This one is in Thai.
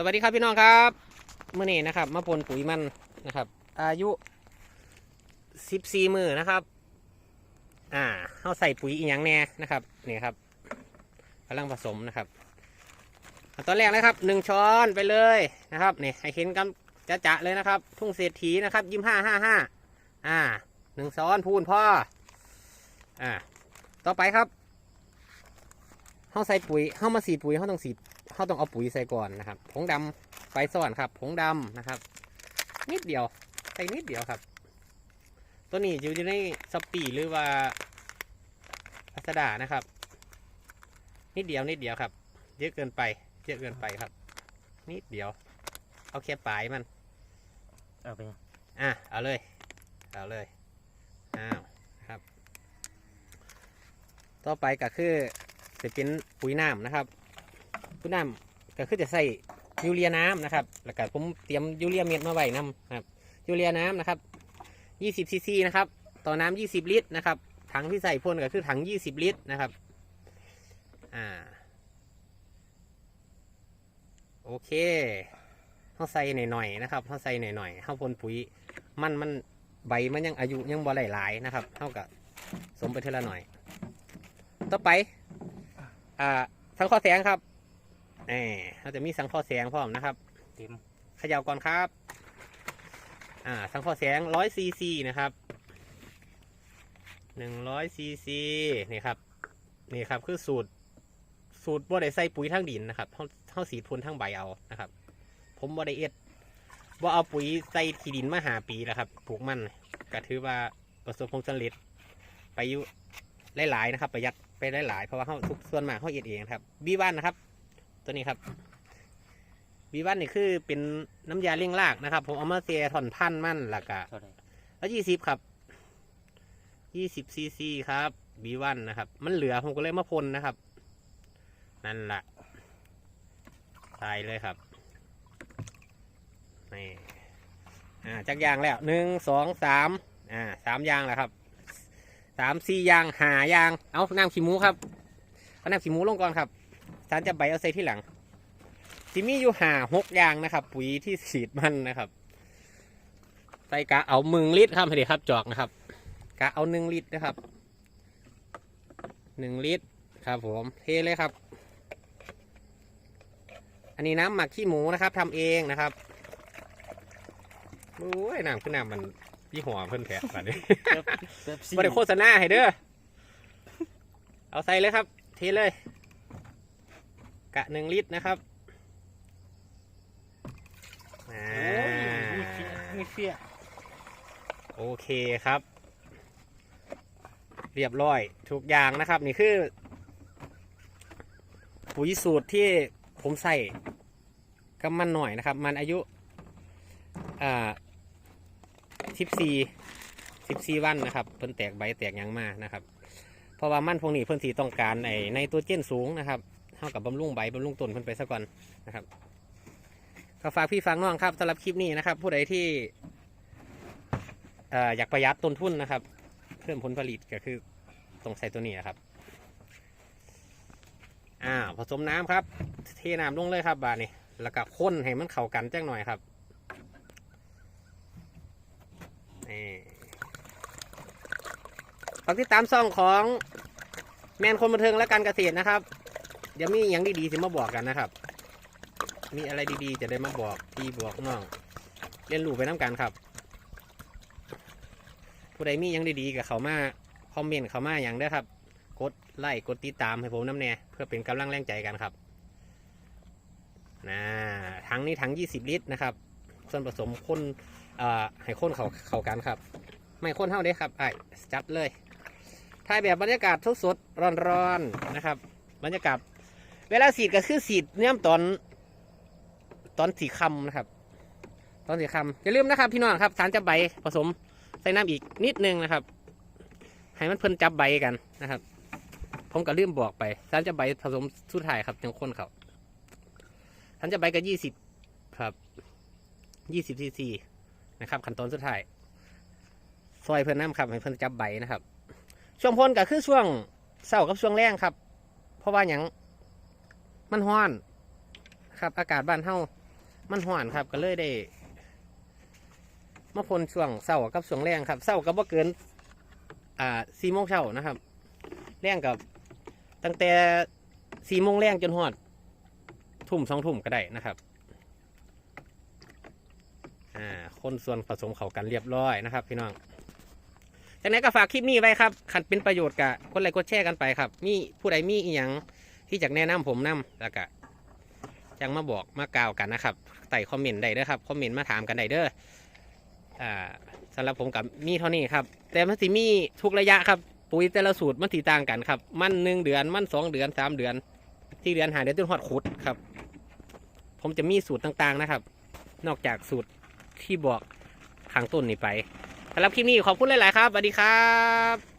สวัสดีครับพี่น้องครับเมื่อนี้นะครับมาปนปุ๋ยมันนะครับ อายุสิบสี่มือนะครับ อ่าเขาใส่ปุ๋ยอีกอย่างแน่นะครับนี่ครับกำลังผสมนะครับเอาตอนแรกนะครับหนึ่งช้อนไปเลยนะครับนี่ให้เห็นกันจะจะเลยนะครับ ทุ่งเศรษฐีนะครับยี่ห้าห้าห้าอ่าหนึ่งช้อนพูนพ่ออ่าต่อไปครับเขาใส่ปุ๋ยเขามาสีปุ๋ยเขาต้องสี เขาต้องเอาปุ๋ยใส่ก่อนนะครับผงดำไฟซ่อนครับผงดำนะครับ นิดเดียวใส่นิดเดียวครับ ตัวนี้อยู่ในสปีหรือว่าพัสดานะครับ นิดเดียวนิดเดียวครับ เยอะเกินไป เยอะเกินไปครับ นิดเดียว เอาแค่ปลายมัน เอาไปอะเอาเลย เอาเลยอ้าวครับ ต่อไปก็คือจะเป็นปุ๋ยน้ำนะครับ ปุ๋ยน้ำก็คือจะใส่ยูเรียน้ำนะครับ แล้วก็ผมเตรียมยูเรียเม็ดมาไว้น้ำนะครับยูเรียน้ำนะครับ20ซีซีนะครับ ต่อน้ำ20 ลิตรนะครับ ถังที่ใส่พ่นก็คือถัง 20 ลิตรนะครับ อ่า โอเคเขาใส่หน่อยๆนะครับเขาใส่หน่อยๆเขาพ่นปุ๋ย มันมันใบมันยังอายุยังบ่หลายๆนะครับเท่ากับสมไปเท่าละหน่อย ต่อไป อ่าสังข้อแสงครับ เออเราจะมีสังข้อแสงพร้อมนะครับ เต็มเขย่าก่อนครับ อ่า สังข้อแสงร้อยซีซีนะครับหนึ่งร้อยซีซีนี่ครับ นี่ครับคือสูตร สูตรบ่ได้ใส่ปุ๋ยทั้งดินนะครับเขาเขาสีดพ่นทั้งใบเอานะครับ ผมบ่ได้เอ็ดว่าเอาปุ๋ยใส่ที่ดินมาหาปีแล้วครับปลูกมันก็ถือว่าประสบความสำเร็จไปอยุหลายๆนะครับ ประหยัดไปหลายๆเพราะว่าเขาทุกส่วนมากเขาเอ็ดเองครับ บีวันนะครับ ตัวนี้ครับบีวันนี่คือเป็นน้ำยาเลี้ยงรากนะครับ ผมเอามาเสียถอนพันธุ์มันแล้วก็เท่าไหร่แล้วยี่สิบครับยี่สิบซีซีครับบีวันนะครับ มันเหลือผมก็เลยมาพ่นนะครับ นั่นแหละใส่เลยครับนี่อ่าจักยางแล้วหนึ่งสองสามอ่าสามยางแล้วครับสามสี่ยางหายางเอาน้ำขี้หมูครับเอาน้ำขี้หมูลงก่อนครับ สารจะใบเอาใส่ที่หลังจิมีอยู่หาหกยางนะครับ ปุ๋ยที่ฉีดมันนะครับใส่กะเอามึงลิตรครับเดี๋ยวครับจอกนะครับกะเอาหนึ่งลิตรนะครับหนึ่งลิตรครับผมเทเลยครับ อันนี้น้ำหมักขี้หมูนะครับทำเองนะครับโอ้ยน้ำขึ้นน้ำมันยี่หัวเพิ่นแผลแบบนี้เป๊ปซี่บริโฆษณาให้เด้อเอาใส่เลยครับ เทเลย กะหนึ่งลิตรนะครับอ่าโอ้ยมีเฟี้ยมีเฟี้ยโอเคครับ เรียบร้อยทุกอย่างนะครับ นี่คือ ปุ๋ยสูตรที่ผมใส่กับมันหน่อยนะครับ มันอายุอ่าสิบสี่สิบสี่วันนะครับ เพิ่นแตกใบแตกยังมานะครับ เพราะว่ามันพวกนี้เพิ่นสีต้องการไอ้ในตัวเจนสูงนะครับ เท่ากับบำรุงใบบำรุงต้นเพิ่นไปซะก่อนนะครับก็ฝากพี่ฟังน้องครับสำหรับคลิปนี้นะครับ ผู้ใดที่อ่อยากประหยัดต้นทุนนะครับ เพิ่มผลผลิตก็คือต้องใส่ตัวนี้นะครับอ้าผสมน้ำครับ เทน้ำลงเลยครับ บานี้แล้วก็ข้นให้มันเข้ากันจังหน่อยครับนี่ฝากติดตามซ่องของแมนคนบันเทิงและการเกษตรนะครับ เดี๋ยวมีอย่างดีๆสิมาบอกกันนะครับ มีอะไรดีๆจะได้มาบอกพี่บอกน้องเรียนรู้ไปน้ำกันครับ ผู้ใดมีหยังดีๆกับเขามาคอมเมนต์เขามาอย่างเด้ครับ กดไลค์กดติดตามให้ผมน้ำแน่เพื่อเป็นกำลังแรงใจกันครับนะถังนี้ถัง20 ลิตรนะครับ ส่วนผสมข้นให้ข้นเขาเขากันครับ ไม่ข้นเท่าเด้ครับไอ้จัดเลยถ่ายแบบบรรยากาศสดๆร้อนๆนะครับ บรรยากาศ เวลาสีดก็คือสีดเนี่ยตอนตอนสีคำนะครับ ตอนสีคำอย่าลืมนะครับพี่น้องครับสารจับใบผสมใส่น้ำอีกนิดนึงนะครับ ให้มันเพิ่นจับใบกันนะครับ ผมก็ลืมบอกไปสารจับใบผสมสุดท้ายครับจังคนเขาสารจับใบก็ยี่สิบครับยี่สิบซีซีนะครับขั้นตอนสุดท้ายซอยเพิ่นน้ำครับให้เพิ่นจับใบนะครับ ช่วงพ่นก็คือช่วงเศร้ากับช่วงแรงครับ เพราะว่าอย่าง มันห้อนครับ อากาศบ้านเฮามันห่อนครับ ก็เลยได้มาพ่นช่วงเสาร์กับช่วงแรงครับเสาร์ก็บ่เกิน อ่าสี่โมงเช้านะครับ แรงกับตั้งแต่สี่โมงแรงจนหอด ทุ่มสองทุ่มก็ได้นะครับอ่าคนส่วนผสมเข้ากันเรียบร้อยนะครับ พี่น้องจากนั้นก็ฝากคลิปนี้ไว้ครับขันเป็นประโยชน์กับคนไลค์กดแชร์กันไปครับ มีผู้ใดมีอีหยัง ที่จะแนะนำผมนํแล้วก็ยังมาบอกมากล่าวกันนะครับใต้คอมเมนต์ได้เด้อครับคอมเมนต์มาถามกันได้เด้ออ่าสำหรับผมกับมีเท่านี้ครับ แต่มันสิมีทุกระยะครับปุ๋ยแต่ละสูตรมันสีต่างกันครับ มันหนึ่งเดือนมันสองเดือนสามเดือนที่เดือนหาเดือนจนหอดขุดครับ ผมจะมีสูตรต่างๆนะครับ นอกจากสูตรที่บอกข้างต้นนี้ไปสำหรับคลิปนี้ขอบคุณหลาย ๆ ครับสวัสดีครับ